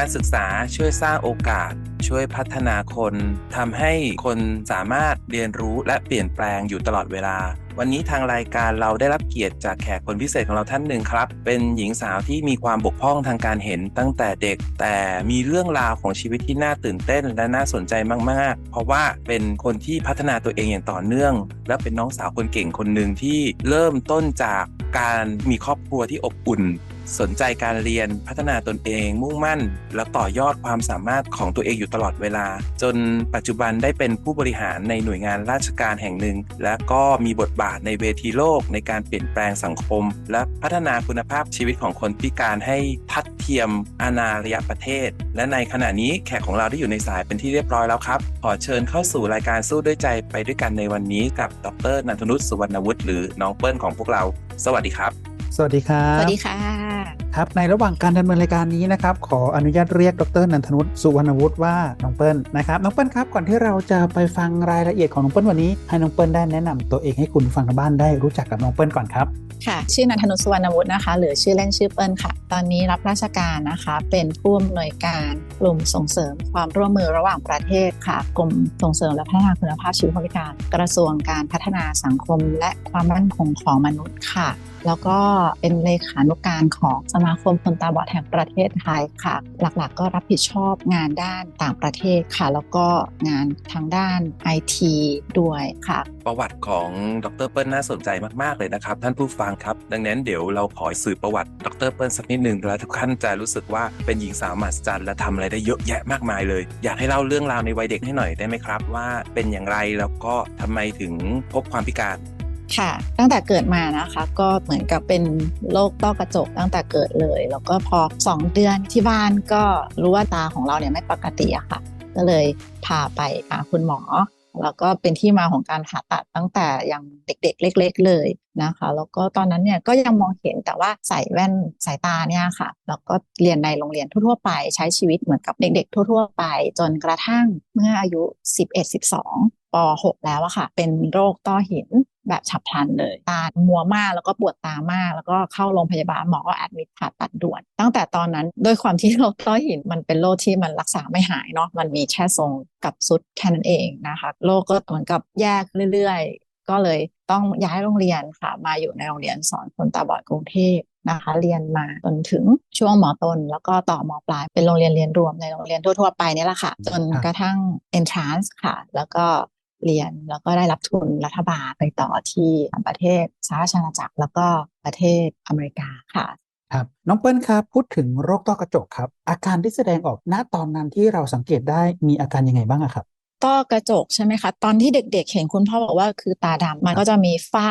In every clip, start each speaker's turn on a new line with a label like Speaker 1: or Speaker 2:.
Speaker 1: การศึกษาช่วยสร้างโอกาส ช่วยพัฒนาคนทำให้คนสามารถเรียนรู้และเปลี่ยนแปลงอยู่ตลอดเวลา วันนี้ทางรายการเราได้รับเกียรติจากแขกคนพิเศษของเราท่านหนึ่งครับ เป็นหญิงสาวที่มีความบกพร่องทางการเห็นตั้งแต่เด็ก แต่มีเรื่องราวของชีวิตที่น่าตื่นเต้นและน่าสนใจมาก ๆ เพราะว่าเป็นคนที่พัฒนาตัวเองอย่างต่อเนื่อง และเป็นน้องสาวคนเก่งคนหนึ่งที่เริ่มต้นจากการมีครอบครัวที่อบอุ่น สนใจการเรียนพัฒนาตนเอง มุ่งมั่น และต่อยอดความสามารถของตัวเองอยู่ตลอดเวลา จนปัจจุบันได้เป็นผู้บริหารในหน่วยงานราชการแห่งหนึ่ง และก็มีบทบาทในเวทีโลกในการเปลี่ยนแปลงสังคม และพัฒนาคุณภาพชีวิตของคนพิการให้ทัดเทียมอาณาระยะประเทศ และในขณะนี้แขกของเราได้อยู่ในสายเป็นที่เรียบร้อยแล้วครับขอเชิญเข้าสู่รายการสู้ด้วยใจไปด้วยกันในวันนี้กับดรนันทนุชสุวรรณวุฒิหรือน้องเปิ้ลของพวกเรา สวัสดีครับ
Speaker 2: สวัสดีครับ
Speaker 3: สวัสดีค่ะ
Speaker 2: ครับในระหว่างการดำเนินรายการนี้นะครับขออนุญาตเรียกดรนันทนุชสุวรรณวุฒิว่าน้องเปิ้ลนะครับน้องเปิ้ลครับก่อนที่เราจะไปฟังรายละเอียดของน้องเปิ้ลวันนี้ ให้น้องเปิ้ลได้แนะนำตัวเองให้คุณฟังทางบ้านได้รู้จักกับน้องเปิ้ลก่อนครับ
Speaker 3: ค่ะชื่อนันทนุชสุวรรณวุฒินะคะ หรือชื่อเล่นชื่อเปิ้ลค่ะ ตอนนี้รับราชการนะคะ เป็นผู้อำนวยการกลุ่มส่งเสริมความร่วมมือระหว่างประเทศค่ะ กลุ่มส่งเสริมและพัฒนาคุณภาพชีวิตผู้พิการ กระทรวงการพัฒนาสังคม และความมั่นคงของมนุษย์ค่ะ แล้วก็เป็นเลขานุการของสมาคมคนตาบอดแห่งประเทศไทยค่ะ หลักๆก็รับผิดชอบงานด้านต่างประเทศค่ะ แล้วก็งานทางด้าน IT ด้วยค่ะ
Speaker 1: ประวัติของดรเปิ้ลน่าสนใจมากๆเลยนะครับ ท่านผู้ฟังครับ ดังนั้นเดี๋ยวเราขอสืบประวัติดรเปิ้ลสักนิดหนึ่งแล้วทุกท่านจะรู้สึกว่าเป็นหญิงสาวมหัศจรรย์และทำอะไรได้เยอะแยะมากมายเลย อยากให้เล่าเรื่องราวในวัยเด็กให้หน่อยได้ไหมครับ ว่าเป็นอย่างไรแล้วก็ทำไมถึงพบความพิการ
Speaker 3: ค่ะ ตั้งแต่เกิดมานะคะ ก็เหมือนกับเป็นโรคต้อกระจกตั้งแต่เกิดเลย แล้วก็พอ 2 เดือนที่บ้านก็รู้ว่าตาของเราเนี่ยไม่ปกติอะค่ะ ก็เลยพาไปหาคุณหมอ แล้วก็เป็นที่มาของการผ่าตัดตั้งแต่ยังเด็กๆ เล็ก ๆ เลยนะคะ แล้วก็ตอนนั้นเนี่ยก็ยังมองเห็นแต่ว่าใส่แว่นสายตาเนี่ยค่ะ แล้วก็เรียนในโรงเรียนทั่วๆไปใช้ชีวิตเหมือนกับเด็ก ๆ ทั่ว ๆ ไป จนกระทั่งเมื่ออายุ 11-12ป .6 แล้วอะค่ะ เป็นโรคต้อหิน แบบฉับพลันเลยตามัวมากแล้วก็ปวดตามาก แล้วก็เข้าโรงพยาบาลหมอก็แอดมิดผ่าตัดด่วน ตั้งแต่ตอนนั้นด้วยความที่โรคต้อหินมันเป็นโรคที่มันรักษาไม่หายเนาะมันมีแค่ทรงกับสุดแค่นั้นเองนะคะโรคก็เหมือนกับแยกเรื่อยๆ ก็เลยต้องย้ายโรงเรียนค่ะ มาอยู่ในโรงเรียนสอนคนตาบอดกรุงเทพนะคะเรียนมาจนถึงช่วงหมอต้น แล้วก็ต่อหมอปลายเป็นโรงเรียนเรียนรวมในโรงเรียนทั่วๆไปนี่แหละค่ะ จนกระทั่ง entrance ค่ะ แล้วก็ เรียน แล้วก็ได้รับทุนรัฐบาลไปต่อที่ประเทศสหราชอาณาจักร แล้วก็ประเทศอเมริกาค่ะ
Speaker 2: ครับน้องเปิ้ลครับพูดถึงโรคต้อกระจกครับ อาการที่แสดงออกณตอนนั้นที่เราสังเกตได้มีอาการยังไงบ้างอะครับ
Speaker 3: ต้อกระจกใช่ไหมคะ ตอนที่เด็กๆ เห็นคุณพ่อบอกว่าคือตาดำมันก็จะมีฝ้า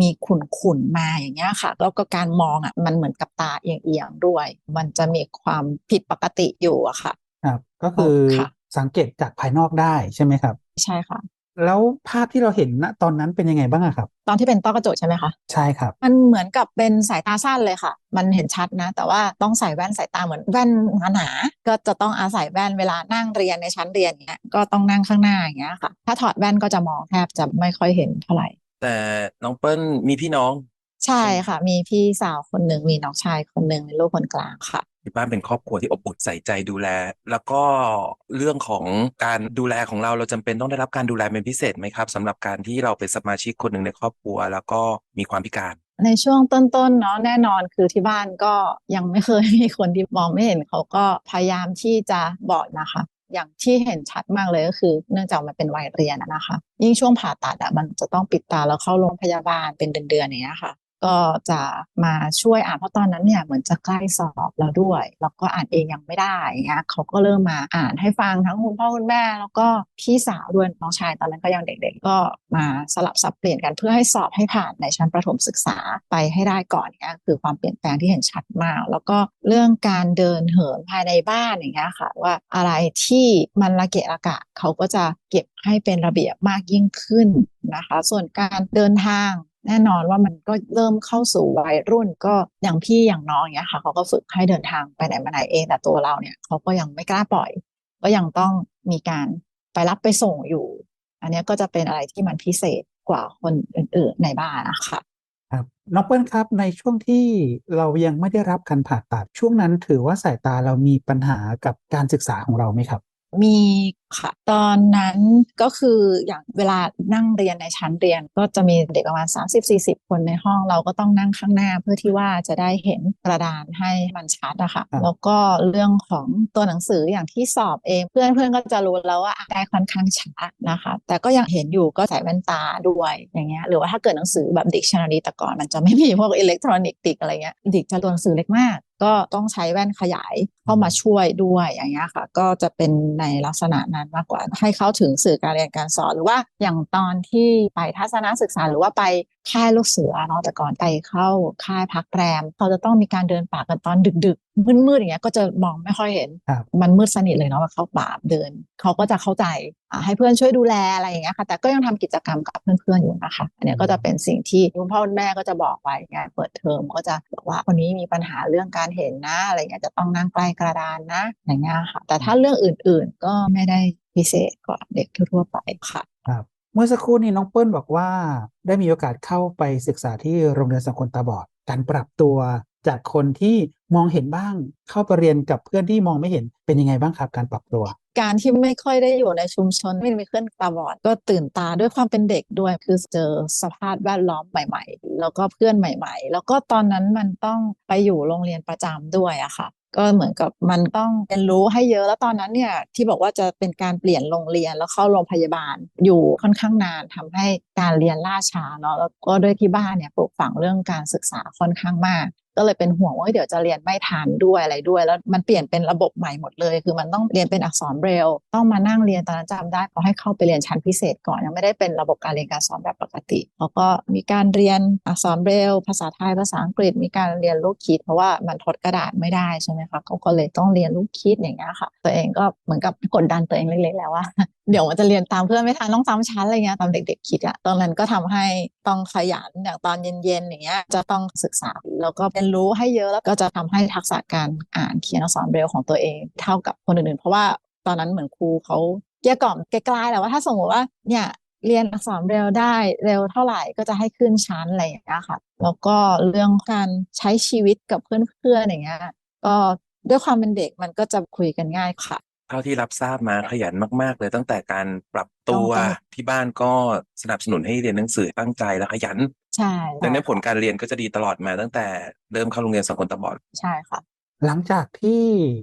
Speaker 3: มีขุ่นๆมาอย่างเงี้ยค่ะ แล้วก็การมองอะมันเหมือนกับตาเอียงๆด้วย มันจะมีความผิดปกติอยู่อะค่ะ
Speaker 2: ครับก็คือ
Speaker 3: ค่ะ
Speaker 2: สังเกตจากภายนอกได้ใช่ไหมครับ
Speaker 3: ใช่ค่ะ
Speaker 2: แล้วภาพที่เราเห็นณตอนนั้นเป็นยังไงบ้างอะครับ
Speaker 3: ตอนที่เป็นต้อกระจกใช่ไหมคะ
Speaker 2: ใช่ครับ
Speaker 3: มันเหมือนกับเป็นสายตาสั้นเลยค่ะ มันเห็นชัดนะ แต่ว่าต้องใส่แว่นสายตาเหมือนแว่นหนาๆก็จะต้องอาศัยแว่นเวลานั่งเรียนในชั้นเรียนเงี้ยก็ต้องนั่งข้างหน้าอย่างเงี้ยค่ะ ถ้าถอดแว่นก็จะมองแทบจะไม่ค่อยเห็นเท่าไหร่
Speaker 1: แต่น้องเปิ้ลมีพี่น้อง
Speaker 3: ใช่ค่ะ มีพี่สาวคนหนึ่งมีน้องชายคนหนึ่งเป็นลูกคนกลางค่ะ
Speaker 1: ที่บ้านเป็นครอบครัวที่อบอุ่นใส่ใจดูแล แล้วก็เรื่องของการดูแลของเราเราจำเป็นต้องได้รับการดูแลเป็นพิเศษไหมครับสำหรับการที่เราเป็นสมาชิกคนหนึ่งในครอบครัว แล้วก็มีความพิการ
Speaker 3: ในช่วงต้นๆเนาะแน่นอนคือที่บ้านก็ยังไม่เคยมีคนที่มองไม่เห็นเขาก็พยายามที่จะบอกนะคะ อย่างที่เห็นชัดมากเลยก็คือ เนื่องจากมันเป็นวัยเรียนนะคะ ยิ่งช่วงผ่าตัดอะมันจะต้องปิดตาแล้วเข้าโรงพยาบาลเป็นเดือนๆอย่างเงี้ยค่ะ ก็จะมาช่วยอ่านเพราะตอนนั้นเนี่ยเหมือนจะใกล้สอบแล้วด้วย แล้วก็อ่านเองยังไม่ได้อย่างเงี้ยเขาก็เริ่มมาอ่านให้ฟังทั้งคุณพ่อคุณแม่ แล้วก็พี่สาวด้วยน้องชายตอนนั้นก็ยังเด็กๆ ก็มาสลับสับเปลี่ยนกันเพื่อให้สอบให้ผ่านในชั้นประถมศึกษาไปให้ได้ก่อนเนี่ยคือความเปลี่ยนแปลงที่เห็นชัดมาก แล้วก็เรื่องการเดินเหินภายในบ้านอย่างเงี้ยค่ะ ว่าอะไรที่มันละเกะละกะเขาก็จะเก็บให้เป็นระเบียบมากยิ่งขึ้นนะคะ ส่วนการเดินทาง แน่นอนว่ามันก็เริ่มเข้าสู่วัยรุ่นก็อย่างพี่อย่างน้องอย่างเงี้ยค่ะเขาก็ฝึกให้เดินทางไปไหนมาไหนเองแต่ตัวเราเนี่ยเขาก็ยังไม่กล้าปล่อย ก็ยังต้องมีการไปรับไปส่งอยู่ อันนี้ก็จะเป็นอะไรที่มันพิเศษกว่าคนอื่นๆในบ้านนะคะ
Speaker 2: ครับน้องเปิ้ลครับในช่วงที่เรายังไม่ได้รับการผ่าตัดช่วงนั้นถือว่าสายตาเรามีปัญหากับการศึกษาของเราไหมครับ
Speaker 3: มีค่ะ ตอนนั้นก็คืออย่างเวลานั่งเรียนในชั้นเรียน ก็จะมีเด็กประมาณ 30-40 คนในห้องเราก็ต้องนั่งข้างหน้าเพื่อที่ว่าจะได้เห็นกระดานให้มันชัดอะค่ะ
Speaker 2: ครับ
Speaker 3: แล้วก็เรื่องของตัวหนังสืออย่างที่สอบเอง เพื่อนเพื่อนก็จะรู้แล้วว่าได้ค่อนข้างช้านะคะ แต่ก็ยังเห็นอยู่ก็ใส่แว่นตาด้วยอย่างเงี้ยหรือว่าถ้าเกิดหนังสือแบบ dictionary แต่ก่อนมันจะไม่มีพวกอิเล็กทรอนิกส์ติกอะไรเงี้ยดิกจะตัวหนังสือเล็กมาก ก็ต้องใช้แว่นขยายเข้ามาช่วยด้วยอย่างเงี้ยค่ะ ก็จะเป็นในลักษณะนั้นมากกว่าให้เข้าถึงสื่อการเรียนการสอนหรือว่าอย่างตอนที่ไปทัศนศึกษาหรือว่าไปค่ายลูกเสือเนาะแต่ก่อนไปเข้าค่ายพักแรมเขาจะต้องมีการเดินป่ากันตอนดึก ๆ มืดๆอย่างเงี้ยก็จะมองไม่ค่อยเห็น
Speaker 2: ครับ
Speaker 3: มันมืดสนิทเลยเนาะว่าเข้าป่าเดิน เขาก็จะเข้าใจอ่าให้เพื่อนช่วยดูแลอะไรอย่างเงี้ยค่ะ แต่ก็ยังทำกิจกรรมกับเพื่อนๆอยู่นะคะอันเนี้ยก็จะเป็นสิ่งที่คุณพ่อคุณแม่ก็จะบอกไว้ไงเปิดเทอมก็จะบอกว่าคนนี้มีปัญหาเรื่องการเห็นนะอะไรเงี้ยจะต้องนั่งใกล้กระดานนะอย่างเงี้ยค่ะ แต่ถ้าเรื่องอื่นๆก็ไม่ได้พิเศษกว่าเด็กทั่วๆไปค่ะ
Speaker 2: ครับ เมื่อสักครู่นี้น้องเปิ้ลบอกว่า ได้มีโอกาสเข้าไปศึกษาที่โรงเรียนสังคมตาบอด การปรับตัวจากคนที่มองเห็นบ้าง เข้าไปเรียนกับเพื่อนที่มองไม่เห็นเป็นยังไงบ้างครับ การปรับตัว
Speaker 3: การที่ไม่ค่อยได้อยู่ในชุมชนไม่มีเพื่อนตาบอดก็ตื่นตาด้วยความเป็นเด็กด้วยคือเจอสภาพแวดล้อมใหม่ ๆ แล้วก็เพื่อนใหม่ ๆ แล้วก็ตอนนั้นมันต้องไปอยู่โรงเรียนประจำด้วยอะค่ะ ก็เหมือนกับมันต้องเรียนรู้ให้เยอะแล้วตอนนั้นเนี่ยที่บอกว่าจะเป็นการเปลี่ยนโรงเรียนแล้วเข้าโรงพยาบาลอยู่ค่อนข้างนานทำให้การเรียนล่าช้าเนาะแล้วก็ด้วยที่บ้านเนี่ยปลูกฝังเรื่องการศึกษาค่อนข้างมาก ก็เลยเป็นห่วงว่าเดี๋ยวจะเรียนไม่ทันด้วยอะไรด้วย แล้วมันเปลี่ยนเป็นระบบใหม่หมดเลย คือมันต้องเรียนเป็นอักษรเบรลล์ต้องมานั่งเรียนตอนนั้นจำได้เขาให้เข้าไปเรียนชั้นพิเศษก่อนยังไม่ได้เป็นระบบการเรียนการสอนแบบปกติแล้วก็มีการเรียนอักษรเบรลภาษาไทยภาษาอังกฤษมีการเรียนลูกคิด เพราะว่ามันทดกระดาษไม่ได้ใช่ไหมคะเขาก็เลยต้องเรียนลูกคิดอย่างเงี้ยค่ะ ตัวเองก็เหมือนกับกดดันตัวเองเล็กๆแล้วว่าเดี๋ยวมันจะเรียนตามเพื่อนไม่ทันต้องซ้ำชั้นอะไรเงี้ยตามเด็กๆคิดอะตอนนั้นก็ทำให้ต้องขยันอย่างตอนเย็นๆอย่างเงี้ยจะต้องศึกษาแล้วก็เรียนรู้ให้เยอะแล้วก็จะทำให้ทักษะการอ่านเขียนอักษรเบรลล์ของตัวเองเท่ากับคนอื่นๆ เพราะว่าตอนนั้นเหมือนครูเขาเกลี้ยกล่อมไกลๆแหละว่าถ้าสมมติว่าเนี่ยเรียนอักษรเรลล์ได้เร็วเท่าไหร่ก็จะให้ขึ้นชั้นอะไรอย่างเงี้ยค่ะ แล้วก็เรื่องการใช้ชีวิตกับเพื่อนๆอย่างเงี้ยก็ด้วยความเป็นเด็กมันก็จะคุยกันง่ายค่ะ
Speaker 1: ท่าที่รับทราบมาขยันมาก ๆ เลยตั้งแต่การปรับตัว
Speaker 3: ต้อง
Speaker 1: ที่บ้านก็สนับสนุนให้เรียนหนังสือตั้งใจและขยัน
Speaker 3: ใช่
Speaker 1: ดังนั้นผลการเรียนก็จะดีตลอดมาตั้งแต่เริ่มเข้าโรงเรียนสองคนตาบอด
Speaker 3: ใช่ค่ะ
Speaker 2: หลังจากที่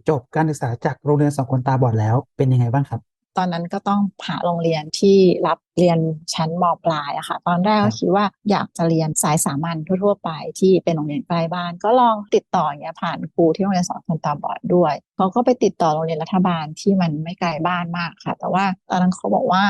Speaker 2: จบการศึกษาจากโรงเรียนสองคนตาบอดแล้วเป็นยังไงบ้างครับ
Speaker 3: ตอนนั้นก็ต้องหาโรงเรียนที่รับเรียนชั้นมปลายอะค่ะ ตอนแรก
Speaker 2: ครั
Speaker 3: ก็
Speaker 2: บ
Speaker 3: คิดว่าอยากจะเรียนสายสามัญทั่วๆไปที่เป็นโรงเรียนใกล้บ้าน ก็ลองติดต่ออย่างเงี้ยผ่านครูที่โรงเรียนสอนคนตาบอดด้วยเขาก็ไปติดต่อโรงเรียนรัฐบาลที่มันไม่ไกลบ้านมากค่ะ แต่ว่าตอนนั้นเขาบอกว่า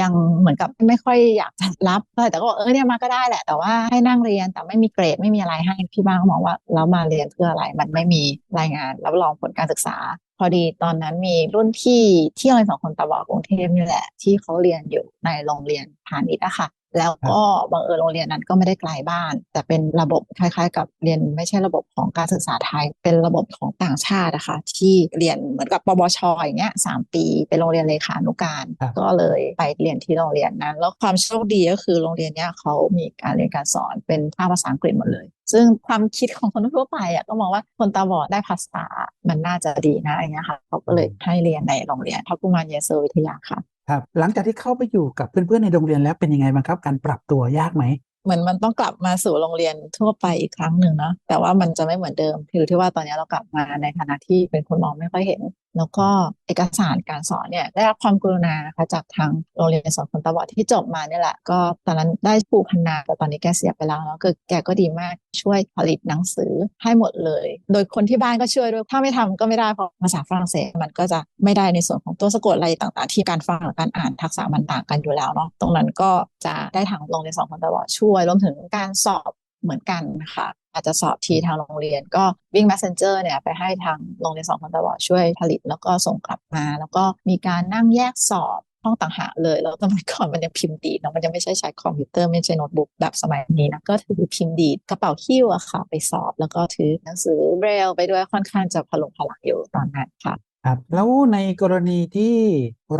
Speaker 3: ยังเหมือนกับไม่ค่อยอยากจะรับเท่าไหร่แต่ก็บอกเออเนี่ยมาก็ได้แหละ แต่ว่าให้นั่งเรียนแต่ไม่มีเกรดไม่มีอะไรให้พี่บ้านก็มองว่าแล้วมาเรียนเพื่ออะไรมันไม่มีรายงานรับรองผลการศึกษาพ อดีตอนนั้นมีรุ่นพี่ที่โรงเรียนสองคนตาบอดกรุงเทพนี่แหละ ที่เขาเรียนอยู่ในโรงเรียนาณิชย์อะค่ะ แล้วก็บังเอิญโรงเรียนนั้นก็ไม่ได้ไกลบ้าน แต่เป็นระบบคล้ายๆ กับเรียนไม่ใช่ระบบของการศึกษาไทย เป็นระบบของต่างชาตินะคะที่เรียนเหมือนกับปวชอย่างเงี้ยสามปีเป็นโรงเรียนเลขานุการ
Speaker 2: ครับ
Speaker 3: ก็เลยไปเรียนที่โรงเรียนนั้น แล้วความโชคดีก็คือโรงเรียนเนี้ยเขามีการเรียนการสอนเป็นภาคภาษาอังกฤษหมดเลยซึ่งความคิดของคนทั่วไปอะก็มองว่าคนตาบอดได้ภาษา มันน่าจะดีนะอย่างเงี้ยค่ะเขาก็เลยให้เรียนในโรงเรียนพระกุมารเยซูวิทยาค่ะ
Speaker 2: ครับ หลังจากที่เข้าไปอยู่กับเพื่อนๆในโรงเรียนแล้วเป็นยังไงบ้างครับ การปรับตัวยากไหม
Speaker 3: เหมือนมันต้องกลับมาสู่โรงเรียนทั่วไปอีกครั้งหนึ่งเนาะแต่ว่ามันจะไม่เหมือนเดิมคือที่ว่าตอนนี้เรากลับมาในฐานะที่เป็นคนมองไม่ค่อยเห็น แล้วก็เอกสารการสอนเนี่ยได้รับความกรุณานะคะจากทางโรงเรียนสอนคนตาบอดที่จบมาเนี่ยแหละ ก็ตอนนั้นได้ผูพันนาแต่ตอนนี้แกเสียไปแล้วแล้วคือแกก็ดีมากช่วยผลิตหนังสือให้หมดเลย โดยคนที่บ้านก็ช่วยด้วยถ้าไม่ทำก็ไม่ได้เพราะภาษาฝรั่งเศสมันก็จะไม่ได้ในส่วนของตัวสะกดอะไรต่างๆ ที่การฟังและการอ่านทักษะมันต่างกันอยู่แล้วเนาะตรงนั้นก็จะได้ทางโรงเรียนสอนคนตาบอดช่วยรวมถึงการสอบ เหมือนกันนะคะอาจจะสอบทีทางโรงเรียน ก็วิ่ง messenger เนี่ยไปให้ทางโรงเรียนสอนคนตาบอดช่วยผลิต แล้วก็ส่งกลับมา แล้วก็มีการนั่งแยกสอบห้องต่างหากเลย แล้วสมัยก่อนมันยังพิมพ์ดีดเนาะมันยังไม่ใช่ใช้คอมพิวเตอร์ไม่ใช่โน้ตบุ๊กแบบสมัยนี้นะก็ถือพิมพ์ดีดกระเป๋าหิ้วอะค่ะ ไปสอบแล้วก็ถือหนังสือเบรลไปด้วยค่อนข้างจะพลุงพลังอยู่ตอนนั้นค่ะ
Speaker 2: ครับ แล้วในกรณีที่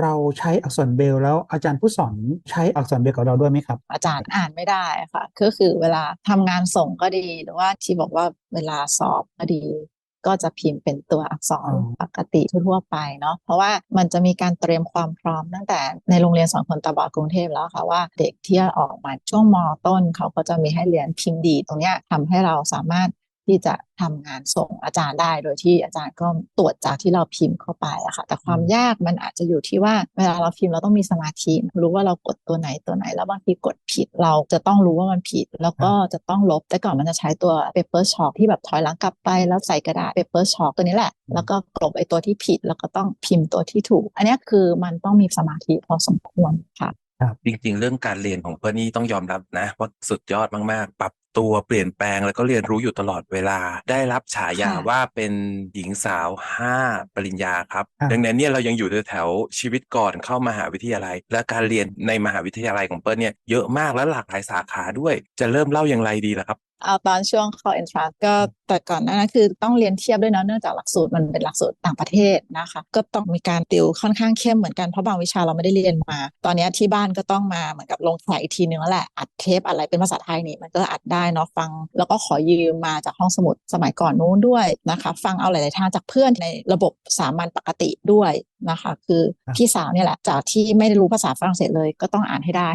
Speaker 2: เราใช้อักษรเบรลแล้วอาจารย์ผู้สอนใช้อักษรเบรลกับเราด้วยไหมครับ
Speaker 3: อาจารย์อ่านไม่ได้ค่ะ ก็คือเวลาทำงานส่งก็ดีหรือว่าที่บอกว่าเวลาสอบก็ดีก็จะพิมพ์เป็นตัวอักษร
Speaker 2: อ๋อ
Speaker 3: ปกติทั่วๆไปเนาะเพราะว่ามันจะมีการเตรียมความพร้อมตั้งแต่ในโรงเรียนสอนคนตาบอดกรุงเทพแล้วค่ะว่าเด็กที่ออกมาช่วงมต้นเขาก็จะมีให้เรียนพิมพ์ดีดตรงเนี้ยทำให้เราสามารถ ที่จะทำงานส่งอาจารย์ได้ โดยที่อาจารย์ก็ตรวจจากที่เราพิมพ์เข้าไปอะค่ะแต่ความยากมันอาจจะอยู่ที่ว่าเวลาเราพิมพ์เราต้องมีสมาธิ รู้ว่าเรากดตัวไหนตัวไหน แล้วบางทีกดผิดเราจะต้องรู้ว่ามันผิด แล้วก็จะต้องลบแต่ก่อนมันจะใช้ตัว paper chalk ที่แบบถอยหลังกลับไปแล้วใส่กระดาษ paper chalk ตัวนี้แหละ แล้วก็กลบไอ้ตัวที่ผิด แล้วก็ต้องพิมพ์ตัวที่ถูก อันเนี้ยคือมันต้องมีสมาธิพอสมควรค่ะ
Speaker 1: จริงๆ เรื่องการเรียนของเพื่อนนี่ต้องยอมรับนะว่าสุดยอดมากๆ ปรับตัวเปลี่ยนแปลงแล้วก็เรียนรู้อยู่ตลอดเวลา ได้รับฉายา
Speaker 3: ค่ะ
Speaker 1: ว่าเป็นหญิงสาวห้าปริญญาครับ
Speaker 2: ครับ
Speaker 1: ดังนั้นเนี่ยเรายังอยู่แถวๆชีวิตก่อนเข้ามหาวิทยาลัย และการเรียนในมหาวิทยาลัยของเปิ้ลเนี่ยเยอะมากและหลากหลายสาขาด้วย จะเริ่มเล่าอย่างไรดีล่ะครับ
Speaker 3: เอาตอนช่วงเข้า entrance ก็แต่ก่อนหนานั้นคือต้องเรียนเทียบด้วยเนาะเนื่องจากหลักสูตรมันเป็นหลักสูตรต่างประเทศนะคะ ก็ต้องมีการติวค่อนข้างเข้มเหมือนกันเพราะบางวิชาเราไม่ได้เรียนมา ตอนเนี้ยที่บ้านก็ต้องมาเหมือนกับลงแขกอีกทีนึงแล้วแหละอัดเทปอะไรเป็นภาษาไทยนี่มันก็อัดได้เนาะฟัง แล้วก็ขอยืมมาจากห้องสมุดสมัยก่อนนู้นด้วยนะคะ ฟังเอาหลายๆทางจากเพื่อนในระบบสามัญปกติด้วยนะคะ คือ
Speaker 2: ครับ
Speaker 3: พี่สาวเนี่ยแหละจากที่ไม่ได้รู้ภาษาฝรั่งเศสเลยก็ต้องอ่านให้ได้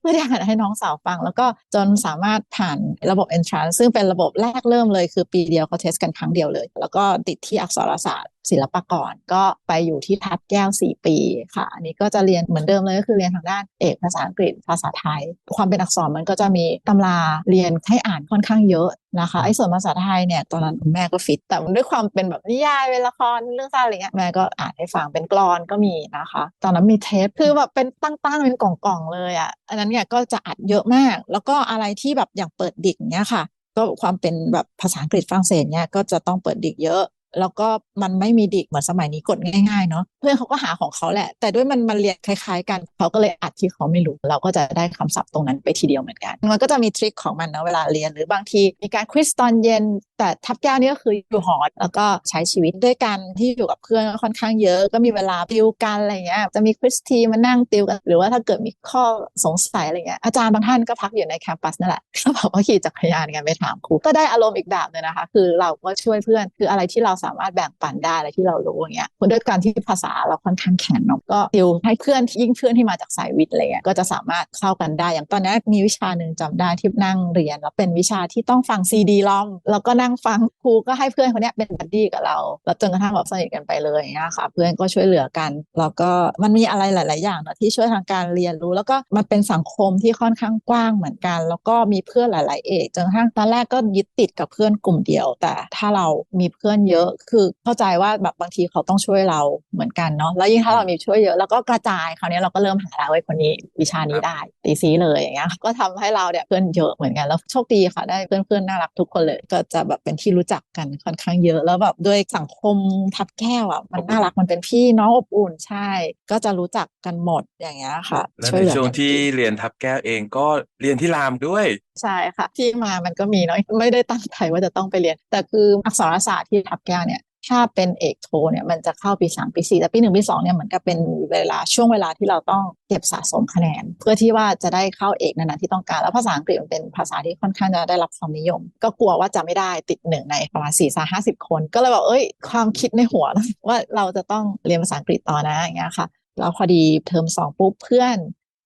Speaker 3: เพื่อที่อ่านให้น้องสาวฟัง แล้วก็จนสามารถผ่านระบบ entrance ซึ่งเป็นระบบแรกเริ่มเลยคือปีเดียวเขาเทสกันครั้งเดียวเลย แล้วก็ติดที่อักษรศาสตร์ศิลปากรก็ไปอยู่ที่ทัดแก้ว 4 ปีค่ะ อันนี้ก็จะเรียนเหมือนเดิมเลยก็คือเรียนทางด้านเอกภาษาอังกฤษภาษาไทย ความเป็นอักษรมันก็จะมีตำราเรียนให้อ่านค่อนข้างเยอะนะคะไอ้ส่วนภาษาไทยเนี่ยตอนนั้นแม่ก็ฟิต แต่ด้วยความเป็นแบบนิยายเป็นละครเรื่องสั้นอะไรเงี้ยแม่ก็อ่านให้ฟังเป็นกลอนก็มีนะคะ ตอนนั้นมีเทปคือแบบเป็นตั้งๆเป็นกล่องๆเลยอะอันนั้นเนี่ยก็จะอัดเยอะมาก แล้วก็อะไรที่แบบอย่างเปิดดิกเนี้ยค่ะก็ความเป็นแบบภาษาอังกฤษฝรั่งเศสเนี่ยก็จะต้องเปิดดิกเยอะ แล้วก็มันไม่มีดิกเหมือนสมัยนี้กดง่ายๆเนาะเพื่อนเขาก็หาของเขาแหละ แต่ด้วยมันมันเรียนคล้ายๆ กันเขาก็เลยอัดที่เขาไม่รู้ เราก็จะได้คำศัพท์ตรงนั้นไปทีเดียวเหมือนกัน มันก็จะมีทริคของมันนะเวลาเรียนหรือบางที มีการควิสตอนเย็น แต่ทับแก้วนี่ก็คืออยู่หอแล้วก็ใช้ชีวิตด้วยกันที่อยู่กับเพื่อนค่อนข้างเยอะ ก็มีเวลาติวกันอะไรเงี้ยจะมีควิสทีมานั่งติวกัน หรือว่าถ้าเกิดมีข้อสงสัยอะไรเงี้ยอาจารย์บางท่านก็พักอยู่ในแคมปัสนั่นแหละก็บอกว่าขี่จักรยานกันไปถามครูก็ได้อารมณ์อีกแบบเลยนะคะ คือเราก็ช่วยเพื่อนคืออะไรที่เราสามารถแบ่งปันได้อะไรที่เรารู้อย่างเงี้ยด้วยการที่ภาษาเราค่อนข้างแข็งเนาะก็ติวให้เพื่อนยิ่งเพื่อนที่มาจากสายวิทย์อะไรเงี้ยก็จะสามารถเข้ากันได้ อย่างตอนนี้มีวิชาหนึ่งจำได้ที่นั่งเรียนแล้วเป็นวิชาที่ต้องฟังซีดีลอมแล้วก็นั่งฟังครูก็ให้เพื่อนคนนี้เป็นบัดดี้กับเราแล้วจนกระทั่งแบบสนิทกันไปเลยอย่างเงี้ยค่ะ เพื่อนก็ช่วยเหลือกัน แล้วก็มันมีอะไรหลาย ๆ อย่างเนอะที่ช่วยทางการเรียนรู้ แล้วก็มันเป็นสังคมที่ค่อนข้างกว้างเหมือนกัน แล้วก็มีเพื่อนหลาย ๆ เอกจนกระทั่งตอนแรกก็ยึดติดกับเพื่อนกลุ่มเดียว แต่ถ้าเรามีเพื่อนเยอะคือเข้าใจว่าแบบบางทีเขาต้องช่วยเราเหมือนกันเนาะแล้วยิ่งถ้าเรามีช่วยเยอะ แล้วก็กระจายคราวนี้เราก็เริ่มหาแล้วไอ้คนนี้วิชานี้ได้ตีซีเลยอย่างเงี้ยก็ทำให้เราเนี่ยเพื่อนเยอะเหมือนกันแล้วโชคดีค่ะได้เพื่อนๆน่ารักทุกคนเลย ก็จะแบบเป็นที่รู้จักกันค่อนข้างเยอะ แล้วแบบด้วยสังคมทับแก้วอะมันน่ารักมันเป็นพี่น้องอบอุ่นใช่ ก็จะรู้จักกันหมดอย่างเงี้ยค่ะ
Speaker 1: และ
Speaker 3: ช่วย
Speaker 1: ใน
Speaker 3: เหลือ
Speaker 1: ช่วง
Speaker 3: กัน
Speaker 1: ที่
Speaker 3: เก่ง
Speaker 1: เรียนทับแก้วเองก็เรียนที่รามด้วย
Speaker 3: ใช่ค่ะ ที่มามันก็มีเนาะไม่ได้ตั้งใจว่าจะต้องไปเรียน แต่คืออักษรศาสตร์ที่ทับแก้วเนี่ยถ้าเป็นเอกโทเนี่ยมันจะเข้าปีสามปีสี่แต่ปีหนึ่งปีสองเนี่ยเหมือนกับเป็นเวลาช่วงเวลาที่เราต้องเก็บสะสมคะแนน เพื่อที่ว่าจะได้เข้าเอกนั้นที่ต้องการ แล้วภาษาอังกฤษมันเป็นภาษาที่ค่อนข้างจะได้รับความนิยม ก็กลัวว่าจะไม่ได้ติดหนึ่งในประมาณสี่สาห้าสิบคน ก็เลยบอกเอ้ย ความคิดในหัวว่าเราจะต้องเรียนภาษาอังกฤษต่อนะอย่างเงี้ยค่ะแล้วพอดีเทอมสองปุ๊บเพื่อน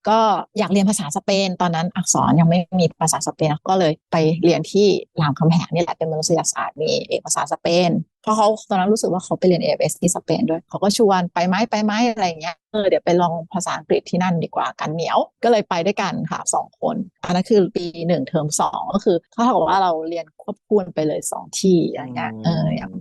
Speaker 3: ก็อยากเรียนภาษาสเปน ตอนนั้นอักษรยังไม่มีภาษาสเปนก็เลยไปเรียนที่รามคำแหงนี่แหละเป็นมนุษยศาสตร์มีเอกภาษาสเปนเพราะเขาตอนนั้นรู้สึกว่าเขาไปเรียน AFS ที่สเปนด้วยเขาก็ชวนไปไหมไปไหมอะไรอย่างเงี้ยเออเดี๋ยวไปลองภาษาอังกฤษที่นั่นดีกว่ากันเหนียว ก็เลยไปด้วยกันค่ะสองคน อันนั้นคือปีหนึ่งเทอมสองก็คือเท่ากับว่าเราเรียนควบคู่ไปเลยสองที่อย่างเงี้ยเอออย่าง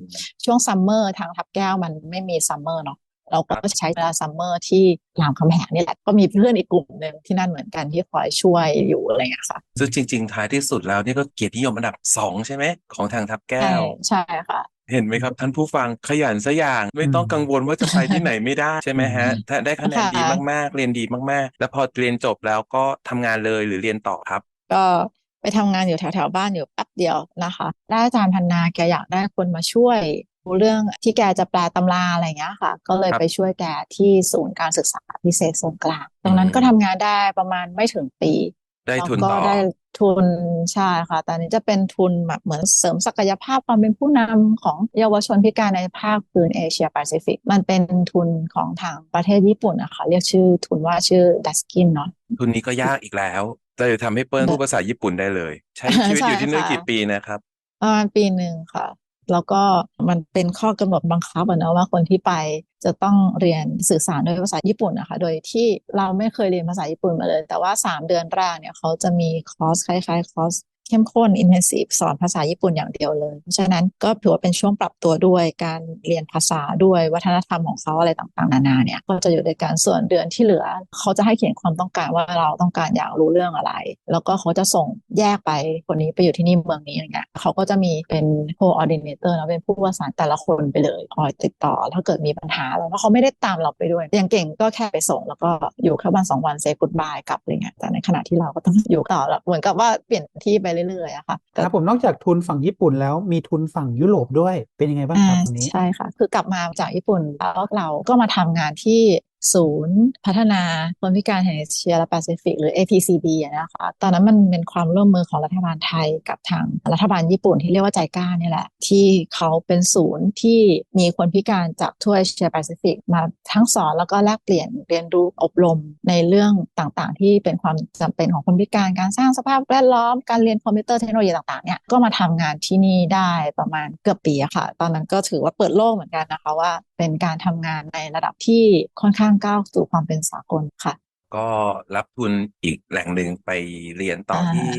Speaker 3: ช่วงซัมเมอร์ทางทับแก้วมันไม่มีซัมเมอร์เนาะ เราก็ใช้เวลาซัมเมอร์ที่รามคำแหงนี่แหละก็มีเพื่อนอีกกลุ่มหนึ่งที่นั่นเหมือนกันที่คอยช่วยอยู่อะไรอย่างเงี้ยค่ะ
Speaker 1: ซึ่งจริง ๆ ท้ายที่สุดแล้วนี่ก็เกียรตินิยมอันดับสองใช่ไหมของทางทับแก้
Speaker 3: ใช่
Speaker 1: ว
Speaker 3: ใช่ค่ะ
Speaker 1: เห็นไหมครับ ท่านผู้ฟังขยันซะอย่างไม่ต้องกังวลว่าจะไปที่ไหนไม่ได้ใช่ไหมฮะถ้าได้คะแนนดี
Speaker 3: ค่ะ
Speaker 1: มากๆ เรียนดีมากๆ แล้วพอเรียนจบแล้วก็ทำงานเลยหรือเรียนต่อครับ
Speaker 3: ก็ไปทำงานอยู่แถวแถวๆบ้านอยู่แป๊บเดียวนะคะ ได้อาจารย์พันนาแกอยากได้คนมาช่วยดู เรื่องที่แกจะแปลตำราอะไรอย่างเงี้ยค่ะ ก็เลย
Speaker 1: ครับ
Speaker 3: ไปช่วยแกที่ศูนย์การศึกษาพิเศษโซนกลาง ตรงนั้น
Speaker 1: อืม
Speaker 3: ก็ทำงานได้ประมาณไม่ถึงปี
Speaker 1: ได้ทุน
Speaker 3: แล้ว
Speaker 1: ต่
Speaker 3: ก็
Speaker 1: อ
Speaker 3: ได้ทุนใช่ค่ะแต่อันนี้จะเป็นทุนแบบเหมือนเสริมศักยภาพความเป็นผู้นำของเยาวชนพิการในภาคพื้นเอเชียแปซิฟิก มันเป็นทุนของทางประเทศญี่ปุ่นนะคะเรียกชื่อทุนว่าชื่อดัสกินเนาะ
Speaker 1: ทุนนี้ก็ยากอีกแล้ว แต่จะทำให้เปิ้ลพูดภาษาญี่ปุ่นได้เลย ใช้ชีวิต
Speaker 3: ใช่
Speaker 1: อยู่ที่นู่น
Speaker 3: ค่ะ
Speaker 1: กี่ปีนะครับ
Speaker 3: ประมาณปีหนึ่งค่ะ แล้วก็มันเป็นข้อกำหนดบังคับนะว่าคนที่ไปจะต้องเรียนสื่อสารด้วยภาษาญี่ปุ่นนะคะ โดยที่เราไม่เคยเรียนภาษาญี่ปุ่นมาเลย แต่ว่า 3 เดือนแรกเนี่ยเขาจะมีคอร์สคล้ายๆคอร์ส เข้มข้น intensive สอนภาษาญี่ปุ่นอย่างเดียวเลย เพราะฉะนั้นก็ถือว่าเป็นช่วงปรับตัวด้วยการเรียนภาษาด้วยวัฒนธรรมของเขาอะไรต่างๆ นานาเนี่ยก็จะอยู่ในการส่วนเดือนที่เหลือ เขาจะให้เขียนความต้องการว่าเราต้องการอยากรู้เรื่องอะไร แล้วก็เขาจะส่งแยกไปคนนี้ไปอยู่ที่นี่เมืองนี้อย่างเงี้ยเขาก็จะมีเป็น coordinator นะเป็นผู้ประสานแต่ละคนไปเลยคอยติดต่อ ถ้าเกิดมีปัญหาอะไรเพราะเขาไม่ได้ตามเราไปด้วยอย่างเก่งก็แค่ไปส่ง แล้วก็อยู่แค่วันสองวันเซฟกุดบายกลับอะไรเงี้ยแต่ในขณะที่เราก็ต้องอยู่ต่อแล้วเหมือนกับว่าเปลี่ยนที่ไปเรื่อยๆอะค่ะ
Speaker 2: ครับผมนอกจากทุนฝั่งญี่ปุ่นแล้วมีทุนฝั่งยุโรปด้วยเป็นยังไงบ้างครับ
Speaker 3: อ่า
Speaker 2: ตรงนี้
Speaker 3: ใช่ค่ะ คือกลับมาจากญี่ปุ่นแล้วเราก็มาทำงานที่ ศูนย์พัฒนาคนพิการแห่งเอเชียและแปซิฟิก หรือ APCD อะนะคะ ตอนนั้นมันเป็นความร่วมมือของรัฐบาลไทยกับทางรัฐบาลญี่ปุ่นที่เรียกว่าใจกล้าเนี่ยแหละ ที่เขาเป็นศูนย์ที่มีคนพิการจากทั่วเอเชียแปซิฟิกมาทั้งสอนแล้วก็แลกเปลี่ยนเรียนรู้อบรมในเรื่องต่างๆ ที่เป็นความจำเป็นของคนพิการการสร้างสภาพแวดล้อมการเรียนคอมพิวเตอร์เทคโนโลยีต่างๆเนี่ยก็มาทำงานที่นี่ได้ประมาณเกือบปีอะค่ะ ตอนนั้นก็ถือว่าเปิดโลกเหมือนกันนะคะว่า เป็นการทำงานในระดับที่ค่อนข้างก้าวสู่ความเป็นสากลค่ะ
Speaker 1: ก็รับทุนอีกแหล่งหนึ่งไปเรียนต่อ
Speaker 3: อ่า
Speaker 1: ที่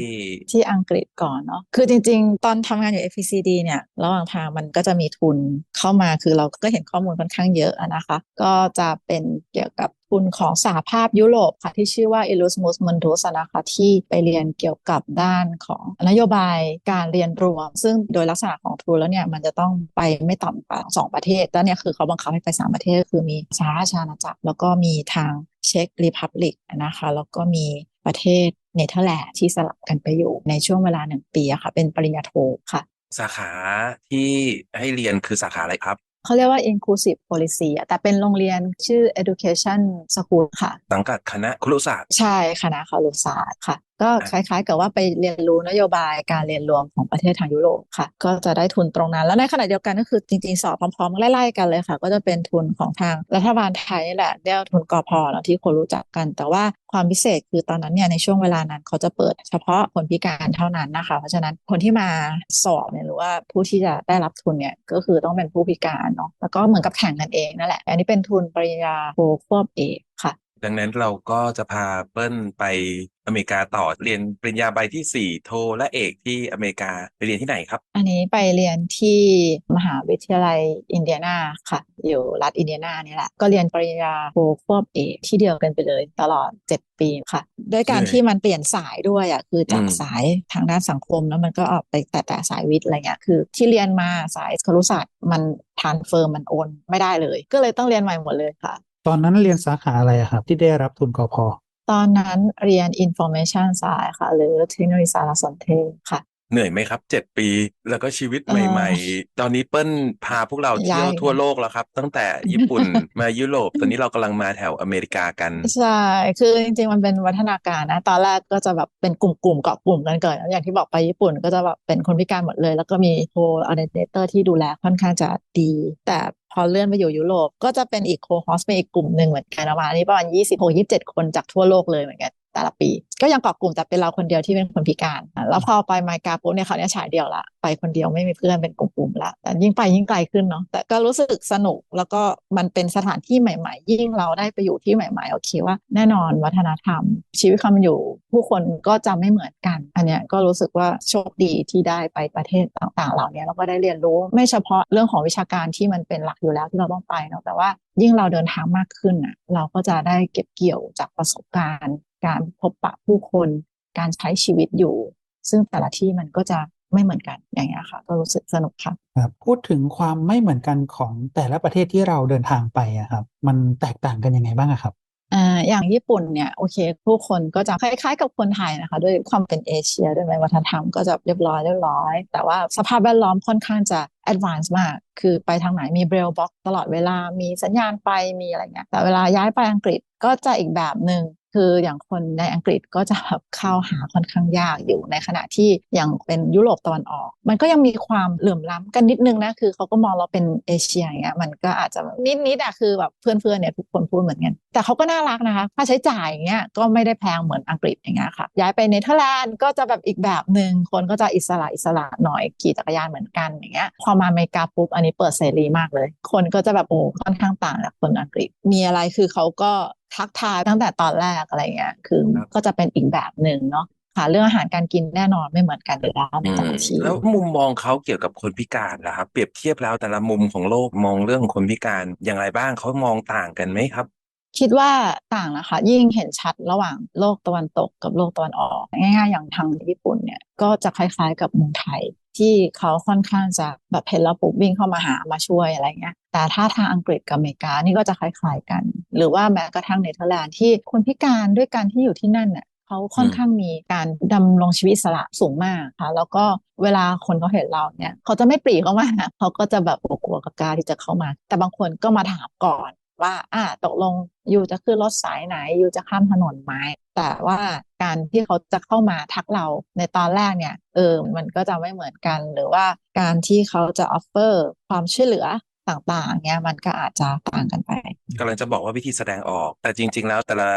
Speaker 3: ที่อังกฤษก่อนเนาะ คือจริงๆ ตอนทำงานอยู่ FPCD เนี่ย ระหว่างทางมันก็จะมีทุนเข้ามา คือเราก็เห็นข้อมูลค่อนข้างเยอะอะนะคะ ก็จะเป็นเกี่ยวกับทุนของสหภาพยุโรปค่ะ ที่ชื่อว่า Erasmus Mundus อะนะคะ ที่ไปเรียนเกี่ยวกับด้านของนโยบายการเรียนรวม ซึ่งโดยลักษณะของทุนแล้วเนี่ยมันจะต้องไปไม่ต่ำกว่าสองประเทศแล้วเนี่ยคือเขาบังคับให้ไปสามประเทศคือมีสหราชอาณาจักรแล้วก็มีทาง เช็กรีพับลิกนะคะแล้วก็มีประเทศเนเธอร์แลนด์ที่สลับกันไปอยู่ในช่วงเวลาหนึ่งปีอะค่ะ เป็นปริญญาโทค่ะ
Speaker 1: สาขาที่ให้เรียนคือสาขาอะไรครับ
Speaker 3: เขาเรียกว่า inclusive policy อะแต่เป็นโรงเรียนชื่อ education school ค่ะ
Speaker 1: สังกัดคณะครุศาสตร์
Speaker 3: ใช่คณะครุศาสตร์ค่ะก็คล้ายๆ กับว่าไปเรียนรู้นโยบายการเรียนรวมของประเทศทางยุโรปค่ะ ก็จะได้ทุนตรงนั้น แล้วในขณะเดียวกันก็คือจริงๆ สอบพร้อมๆ ไล่ๆกันเลยค่ะ ก็จะเป็นทุนของทางรัฐบาลไทยนี่แหละเรียกทุนกอพอเนาะที่คนรู้จักกัน แต่ว่าความพิเศษคือตอนนั้นเนี่ยในช่วงเวลานั้นเขาจะเปิดเฉพาะคนพิการเท่านั้นนะคะ เพราะฉะนั้นคนที่มาสอบเนี่ยหรือว่าผู้ที่จะได้รับทุนเนี่ยก็คือต้องเป็นผู้พิการเนาะแล้วก็เหมือนกับแข่งกันเองนั่นแหละ อันนี้เป็นทุนปริญญาโทควบเอกค่ะ
Speaker 1: ดังนั้นเราก็จะพาเปิ้ลไปอเมริกาต่อเรียนปริญญาใบที่ 4 โทและเอกที่อเมริกาไปเรียนที่ไหนครับ
Speaker 3: อันนี้ไปเรียนที่มหาวิทยาลัยอินเดียนาค่ะ อยู่รัฐอินเดียนานี่แหละ ก็เรียนปริญญาโทควบเอกที่เดียวกันไปเลยตลอด 7 ปีค่ะ ด้วยการ
Speaker 1: เลย
Speaker 3: ที่มันเปลี่ยนสายด้วยอะคือจาก
Speaker 1: อืม
Speaker 3: สายทางด้านสังคมแล้วมันก็ออกไปแต่แต่สายวิทย์อะไรเงี้ยคือ ที่เรียนมาสายครุศาสตร์มันทานเฟิร์มมันโอนไม่ได้เลย ก็เลยต้องเรียนใหม่หมดเลยค่ะ
Speaker 2: ตอนนั้นเรียนสาขาอะไรครับที่ได้รับทุนกอพอ
Speaker 3: ตอนนั้นเรียน information science ค่ะ หรือเทคโนโลยีสารสนเทศค่ะ
Speaker 1: เหนื่อยไหมครับ7ปี แล้วก็ชีวิต
Speaker 3: เอ่อ
Speaker 1: ใหม่ ๆ ตอนนี้เปิ้ลพาพวกเราเที่ยว
Speaker 3: ย้าย
Speaker 1: ทั่วโลกแล้วครับ ตั้งแต่ญี่ปุ่นมายุโรป ตอนนี้เรากำลังมาแถวอเมริกากัน
Speaker 3: ใช่ คือจริงๆ มันเป็นวัฒนาการนะ ตอนแรกก็จะแบบเป็นกลุ่มๆเกาะกลุ่มกันเกิดแล้วอย่างที่บอกไปญี่ปุ่นก็จะแบบเป็นคนพิการหมดเลย แล้วก็มีโคออเดเตอร์ที่ดูแลค่อนข้างจะดี แต่พอเลื่อนไปอยู่ยุโรปก็จะเป็นอีกโคฮอสเป็นอีกกลุ่มหนึ่งเหมือนกันประมาณนี้ประมาณยี่สิบหกยี่สิบเจ็ดคนจากทั่วโลกเลยเหมือนกัน แต่ละปี ก็ยังเกาะกลุ่มแต่เป็นเราคนเดียวที่เป็นคนพิการ แล้วพอไปไมกาปุ๊บเนี่ยเขาวเนี่ยฉายเดียวละ ไปคนเดียวไม่มีเพื่อนเป็นกลุ่มๆละแต่ยิ่งไปยิ่งไกลขึ้นเนาะแต่ก็รู้สึกสนุกแล้วก็มันเป็นสถานที่ใหม่ ๆ ยิ่งเราได้ไปอยู่ที่ใหม่ ๆ โอเคว่า แน่นอนวัฒนธรรม ชีวิตความเป็นอยู่ ผู้คนก็จะไม่เหมือนกัน อันเนี้ยก็รู้สึกว่าโชคดีที่ได้ไปประเทศต่าง ๆ เหล่านี้แล้วก็ได้เรียนรู้ไม่เฉพาะเรื่องของวิชาการที่มันเป็นหลักอยู่แล้วที่เราต้องไปเนาะแต่ว่ายิ่งเราเดินทางมากขึ้นอะเราก็จะได้เก็บเกี่ยวจากประสบการณ์ การพบปะผู้คนการใช้ชีวิตอยู่ ซึ่งแต่ละที่มันก็จะไม่เหมือนกันอย่างเงี้ยค่ะ ก็รู้สึกสนุกค่ะ
Speaker 2: ครับพูดถึงความไม่เหมือนกันของแต่ละประเทศที่เราเดินทางไปอะครับ มันแตกต่างกันยังไงบ้างอะครับ
Speaker 3: อ่าอย่างญี่ปุ่นเนี่ยโอเคผู้คนก็จะคล้ายๆ กับคนไทยนะคะ ด้วยความเป็นเอเชียด้วยไหมวัฒนธรรมก็จะเรียบร้อยเรียบร้อย แต่ว่าสภาพแวดล้อมค่อนข้างจะแอดวานซ์มาก คือไปทางไหนมีเบรลบ็อกตลอดเวลามีสัญญาณไฟมีอะไรเงี้ยแต่เวลาย้ายไปอังกฤษก็จะอีกแบบหนึ่ง คืออย่างคนในอังกฤษก็จะแบบเข้าหาค่อนข้างยากอยู่ในขณะที่อย่างเป็นยุโรปตะวันออก มันก็ยังมีความเหลื่อมล้ำกันนิดนึงนะคือเขาก็มองเราเป็นเอเชียอย่างเงี้ยมันก็อาจจะนิดนิดอะคือแบบเพื่อนๆเนี่ยทุกคนพูดเหมือนกัน แต่เขาก็น่ารักนะคะค่าใช้จ่ายอย่างเงี้ยก็ไม่ได้แพงเหมือนอังกฤษอย่างเงี้ยค่ะย้ายไปเนเธอร์แลนด์ก็จะแบบอีกแบบหนึ่งคนก็จะอิสระอิสระหน่อยขี่จักรยานเหมือนกันอย่างเงี้ยพอมาอเมริกาปุ๊บอันนี้เปิดเสรีมากเลย คนก็จะแบบโอ้ค่อนข้างต่างจากคนอังกฤษ มีอะไรคือเขาก็ ทักทายตั้งแต่ตอนแรกอะไรเงี้ยคือ
Speaker 1: ครับ
Speaker 3: ก็จะเป็นอีกแบบหนึ่งเนาะค่ะเรื่องอาหารการกินแน่นอนไม่เหมือนกันอยู่แล้วใน
Speaker 1: อื
Speaker 3: แต่
Speaker 1: ม
Speaker 3: ละที่
Speaker 1: แล้วมุมมองเขาเกี่ยวกับคนพิการล่ะครับ เปรียบเทียบแล้วแต่ละมุมของโลกมองเรื่องคนพิการอย่างไรบ้างเขามองต่างกันไหมครับ
Speaker 3: คิดว่าต่างนะคะ ยิ่งเห็นชัดระหว่างโลกตะวันตกกับโลกตะวันออก ง่าย ๆ อย่างทางญี่ปุ่นเนี่ยก็จะคล้ายๆกับเมืองไทย ที่เขาค่อนข้างจะแบบเห็นแล้วปุ๊บวิ่งเข้ามาหามาช่วยอะไรเงี้ยแต่ถ้าทางอังกฤษกับอเมริกานี่ก็จะคล้ายๆกัน หรือว่าแม้กระทั่งเนเธอร์แลนด์ที่คนพิการด้วยการที่อยู่ที่นั่นเนี่ยเขาค่อนข้างมีการดำรงชีวิตอิสระสูงมากค่ะ แล้วก็เวลาคนเขาเห็นเราเนี่ย เขาจะไม่ปรีเข้ามาเขาก็จะแบบกลัวๆกับกล้าที่จะเข้ามา แต่บางคนก็มาถามก่อน ว่าอ่าตกลงยูจะขึ้นรถสายไหนยูจะข้ามถนนไหมแต่ว่าการที่เขาจะเข้ามาทักเราในตอนแรกเนี่ย เออ มันก็จะไม่เหมือนกัน หรือว่าการที่เขาจะออฟเฟอร์ความช่วยเหลือต่างๆ เนี่ยมันก็อาจจะต่างกันไป
Speaker 1: กำลังจะบอกว่าวิธีแสดงออก แต่จริง ๆ แล้วแต่ละ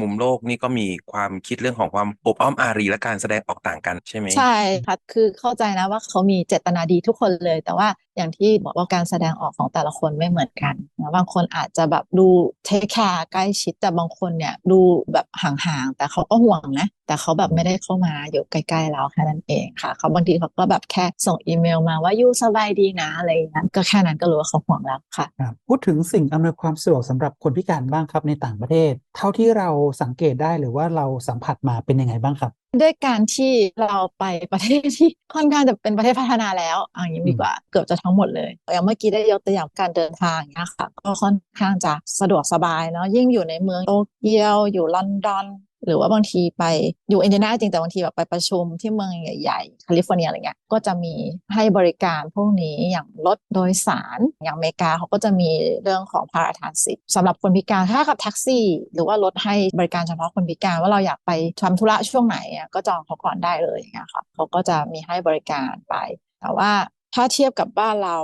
Speaker 1: มุมโลกนี่ก็มีความคิดเรื่องของความอบอ้อมอารีและการแสดงออกต่างกันใช่ไหม
Speaker 3: ใช่ค่ะคือเข้าใจนะว่าเขามีเจตนาดีทุกคนเลย แต่ว่า อย่างที่บอกว่าการแสดงออกของแต่ละคนไม่เหมือนกันนะบางคนอาจจะแบบดูเทคแคร์ใกล้ชิดแต่บางคนเนี่ยดูแบบห่างๆ แต่เขาก็ห่วงนะ แต่เขาแบบไม่ได้เข้ามาอยู่ใกล้ๆเราแค่นั้นเองค่ะ เขาบางทีเขาก็แบบแค่ส่งอีเมลมาว่ายูสบายดีนะอะไรอย่างนั้นก็แค่นั้นก็รู้ว่าเขาห่วงแล้วค่ะ
Speaker 2: พูดถึงสิ่งอำนวยความสะดวกสำหรับคนพิการบ้างครับในต่างประเทศ เท่าที่เราสังเกตได้หรือว่าเราสัมผัสมาเป็นยังไงบ้างครับ
Speaker 3: ด้วยการที่เราไปประเทศที่ค่อนข้างจะเป็นประเทศพัฒนาแล้วเอย่างนี้ดีกว่าเกือบจะทั้งหมดเลยอย่างเมื่อกี้ได้ยกตัวอย่างการเดินทางอย่างเงี้ยค่ะก็ค่อนข้างจะสะดวกสบายเนาะยิ่งอยู่ในเมืองโตเกียวอยู่ลอนดอน หรือว่าบางทีไปอยู่อินเดียนาจริงแต่บางทีแบบไปประชุมที่เมืองใหญ่ๆแคลิฟอร์เนียอะไรเงี้ยก็จะมีให้บริการพวกนี้อย่างรถโดยสาร อย่างอเมริกาเขาก็จะมีเรื่องของพาราทานสิทสำหรับคนพิการถ้ากับแท็กซี่ หรือว่ารถให้บริการเฉพาะคนพิการว่าเราอยากไปทำธุระช่วงไหนอะก็จองเขาก่อนได้เลยอย่างเงี้ยค่ะเขาก็จะมีให้บริการไป แต่ว่าถ้าเทียบกับบ้านเรา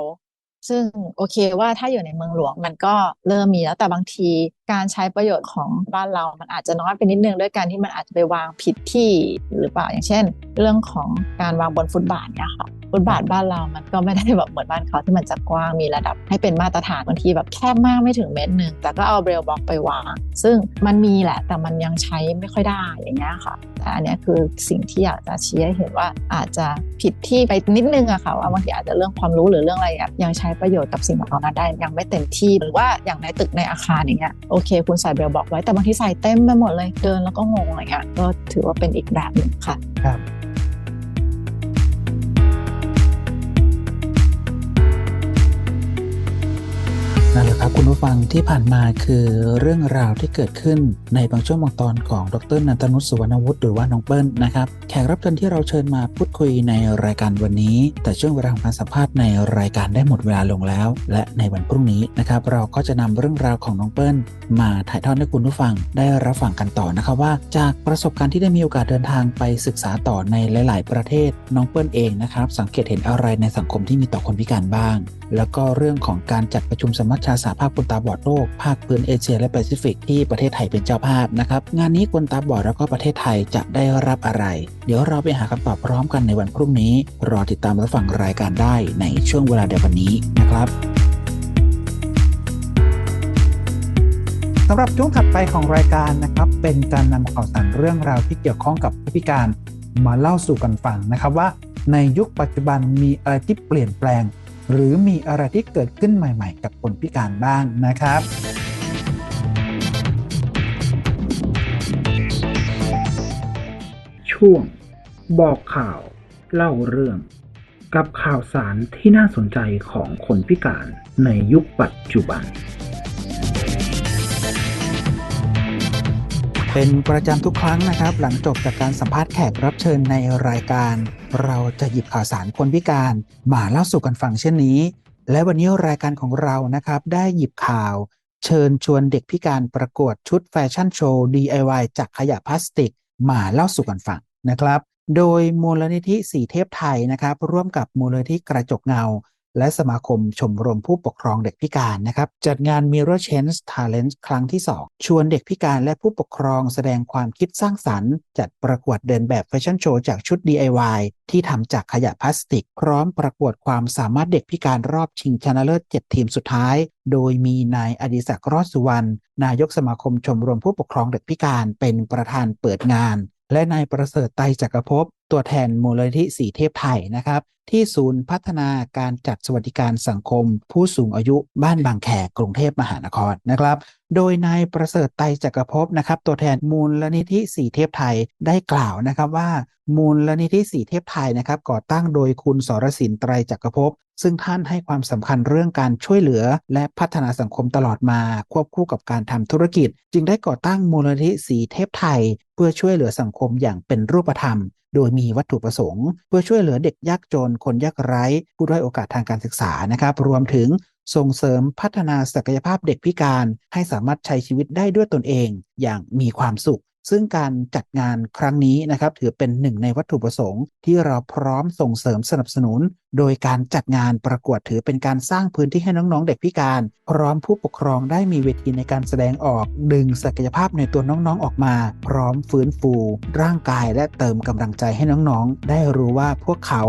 Speaker 3: ซึ่งโอเคว่าถ้าอยู่ในเมืองหลวงมันก็เริ่มมีแล้วแต่บางทีการใช้ประโยชน์ของบ้านเรามันอาจจะน้อยไปนิดนึงด้วยการที่มันอาจจะไปวางผิดที่หรือเปล่าอย่างเช่น เรื่องของการวางบนฟุตบาทเนี่ยค่ะฟุตบาทบ้านเรามันก็ไม่ได้แบบเหมือนบ้านเขาที่มันจะกว้างมีระดับ ให้เป็นมาตรฐานบางทีแบบแคบมากไม่ถึงเมตรหนึ่งแต่ก็เอาเบรลบล็อกไปวาง ซึ่งมันมีแหละแต่มันยังใช้ไม่ค่อยได้อย่างเงี้ยค่ะ แต่อันนี้คือสิ่งที่อยากจะชี้ให้เห็นว่าอาจจะผิดที่ไปนิดนึงอะค่ะว่าบางทีอาจจะเรื่องความรู้หรือเรื่องอะไรยังใช้ประโยชน์กับสิ่งเหล่านั้นได้ยังไม่เต็มที่หรือว่าอย่างในตึกในอาคารอย่างเงี้ยโโอเค คุณใส่เบลบอกไว้แต่บางทีใส่เต็มไปหมดเลยเดินแล้วก็งงอะไรเงี้ยก็ถือว่าเป็นอีกแบบหนึ่งค่ะ
Speaker 2: ครับ นั่นแหละครับคุณผู้ฟังที่ผ่านมาคือเรื่องราวที่เกิดขึ้นในบางช่วงบางตอนของดรนันทนุสุวรรณวุฒิหรือว่าน้องเปิ้ลนะครับแขกรับเชิญที่เราเชิญมาพูดคุยในรายการวันนี้ แต่ช่วงเวลาของการสัมภาษณ์ในรายการได้หมดเวลาลงแล้ว และในวันพรุ่งนี้นะครับเราก็จะนำเรื่องราวของน้องเปิ้ลมาถ่ายทอดให้คุณผู้ฟังได้รับฟังกันต่อนะครับว่า จากประสบการณ์ที่ได้มีโอกาสเดินทางไปศึกษาต่อในหลาย ๆ ประเทศน้องเปิ้ลเองนะครับสังเกตเห็นอะไรในสังคมที่มีต่อคนพิการบ้าง แล้วก็เรื่องของการจัดประชุมสมัชชาสหภาพคนตาบอดโลก ภาคพื้นเอเชียและแปซิฟิกที่ประเทศไทยเป็นเจ้าภาพนะครับ งานนี้คนตาบอดแล้วก็ประเทศไทยจะได้รับอะไร เดี๋ยวเราไปหาคำตอบพร้อมกันในวันพรุ่งนี้ รอติดตามรับฟังรายการได้ในช่วงเวลาเดียวกันนี้นะครับสำหรับช่วงถัดไปของรายการนะครับ เป็นการนำข่าวสารเรื่องราวที่เกี่ยวข้องกับผู้พิการมาเล่าสู่กันฟังนะครับว่าในยุคปัจจุบันมีอะไรที่เปลี่ยนแปลง หรือมีอะไรที่เกิดขึ้นใหม่ ๆ กับคนพิการบ้างนะครับ
Speaker 4: ช่วง บอกข่าวเล่าเรื่อง กับข่าวสารที่น่าสนใจของคนพิการในยุคปัจจุบัน
Speaker 2: เป็นประจำทุกครั้งนะครับ หลังจบจากการสัมภาษณ์แขกรับเชิญในรายการ เราจะหยิบข่าวสารคนพิการมาเล่าสู่กันฟังเช่นนี้ และวันนี้รายการของเรานะครับ ได้หยิบข่าว เชิญชวนเด็กพิการประกวดชุดแฟชั่นโชว์ DIY จากขยะพลาสติกมาเล่าสู่กันฟังนะครับ โดยมูลนิธิสีเทพไทยนะครับ ร่วมกับมูลนิธิกระจกเงา และสมาคมชมรมผู้ปกครองเด็กพิการนะครับ จัดงาน Mirror Change Talent ครั้งที่ 2 ชวนเด็กพิการและผู้ปกครองแสดงความคิดสร้างสรรค์ จัดประกวดเดินแบบแฟชั่นโชว์จากชุด DIY ที่ทำจากขยะพลาสติก พร้อมประกวดความสามารถเด็กพิการรอบชิงชนะเลิศ 7 ทีมสุดท้าย โดยมีนายอดิศักดิ์รอดสุวรรณนายกสมาคมชมรมผู้ปกครองเด็กพิการเป็นประธานเปิดงานและนายประเสริฐไตจักรภพตัวแทนมูลนิธิสีเทพไทยนะครับ ที่ศูนย์พัฒนาการจัดสวัสดิการสังคม ผู้สูงอายุบ้านบางแคกรุงเทพมหานครนะครับ โดยนายประเสริฐไตรจักรภพนะครับ ตัวแทนมูลนิธิสีเทพไทยได้กล่าวนะครับว่า มูลนิธิสีเทพไทยนะครับ ก่อตั้งโดยคุณสรศินไตรจักรภพซึ่งท่านให้ความสำคัญเรื่องการช่วยเหลือ และพัฒนาสังคมตลอดมาควบคู่กับการทำธุรกิจ จึงได้ก่อตั้งมูลนิธิสีเทพไทย เพื่อช่วยเหลือสังคมอย่างเป็นรูปธรรม โดยมีวัตถุประสงค์ เพื่อช่วยเหลือเด็กยากจน คนยากไร้ ผู้ด้อยโอกาสทางการศึกษานะครับ รวมถึงส่งเสริมพัฒนาศักยภาพเด็กพิการ ให้สามารถใช้ชีวิตได้ด้วยตนเอง อย่างมีความสุข ซึ่งการจัดงานครั้งนี้นะครับถือเป็นหนึ่งในวัตถุประสงค์ ที่เราพร้อมส่งเสริมสนับสนุน โดยการจัดงานประกวดถือเป็นการสร้างพื้นที่ให้น้องๆ เด็กพิการ พร้อมผู้ปกครองได้มีเวทีในการแสดงออก ดึงศักยภาพในตัวน้องๆออกมา พร้อมฟื้นฟู ร่างกายและเติมกำลังใจให้น้องๆ ได้รู้ว่าพวกเขา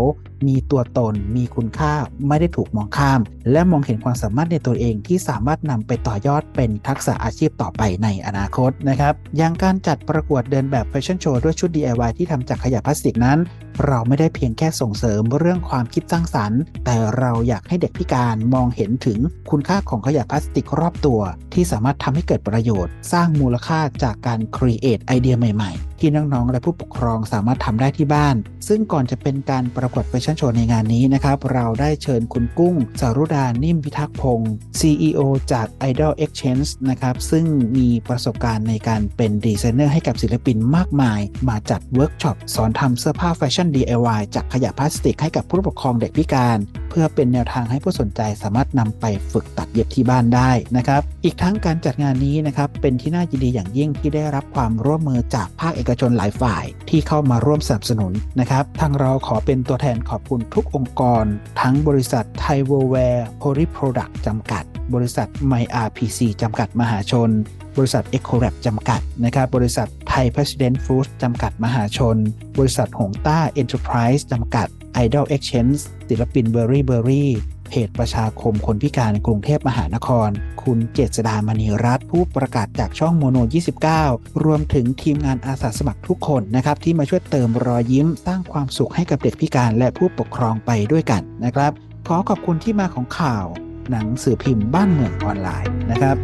Speaker 2: มีตัวตน มีคุณค่า ไม่ได้ถูกมองข้าม และมองเห็นความสามารถในตัวเองที่สามารถนำไปต่อยอดเป็นทักษะอาชีพต่อไปในอนาคตนะครับ อย่างการจัดประกวดเดินแบบแฟชั่นโชว์ด้วยชุด DIY ที่ทำจากขยะพลาสติกนั้น เราไม่ได้เพียงแค่ส่งเสริมเรื่องความคิดสร้างสรรค์ แต่เราอยากให้เด็กพิการมองเห็นถึงคุณค่าของขยะพลาสติกรอบตัว ที่สามารถทำให้เกิดประโยชน์ สร้างมูลค่าจากการครีเอทไอเดียใหม่ ๆ ที่น้องๆและผู้ปกครองสามารถทำได้ที่บ้าน ซึ่งก่อนจะเป็นการประกวดแฟชั่นโชว์ในงานนี้นะครับเราได้เชิญคุณกุ้ง สารุดานิ่มพิทักษ์พงศ์ CEO จาก Idol Exchange นะครับซึ่งมีประสบการณ์ในการเป็นดีไซเนอร์ให้กับศิลปินมากมาย มาจัดเวิร์กช็อปสอนทำเสื้อผ้าแฟชั่น DIY จากขยะพลาสติกให้กับผู้ปกครองเด็กพิการ เพื่อเป็นแนวทางให้ผู้สนใจสามารถนำไปฝึกตัดเย็บที่บ้านได้นะครับอีกทั้งการจัดงานนี้นะครับเป็นที่น่ายินดีอย่างยิ่งที่ได้รับความร่วมมือจากภาคเอกอกชนหลายฝ่ายที่เข้ามาร่วมสนับสนุนนะครับ ทางเราขอเป็นตัวแทนขอบคุณทุกองค์กร ทั้งบริษัทไทยเวแวร์โพลีโปรดักต์จำกัด บริษัท MyRPC จำกัดมหาชน บริษัท e c o r a p จำกัดนะครับบริษัทไทย President Foods จำกัดมหาชน บริษัทหงต้า Enterprise จำกัด Idol Exchange ศิลปิน Berry Berry เพจประชาคมคนพิการกรุงเทพมหานคร คุณเจษดามณีรัตน์ผู้ประกาศจากช่องโมโน 29 รวมถึงทีมงานอาสาสมัครทุกคนนะครับที่มาช่วยเติมรอยยิ้มสร้างความสุขให้กับเด็กพิการและผู้ปกครองไปด้วยกันนะครับ ขอขอบคุณที่มาของข่าว หนังสือพิมพ์บ้านเมืองออนไลน์นะครับ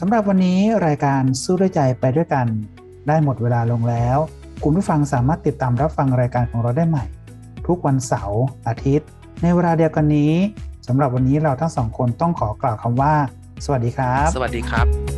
Speaker 2: สำหรับวันนี้รายการสู้ด้วยใจไปด้วยกัน ได้หมดเวลาลงแล้ว คุณผู้ฟังสามารถติดตามรับฟังรายการของเราได้ใหม่ ทุกวันเสาร์อาทิตย์ ในเวลาเดียวกันนี้สำหรับวันนี้เราทั้งสองคนต้องขอกล่าวคำว่า สวัสดีครับ
Speaker 1: สวัสดีครับ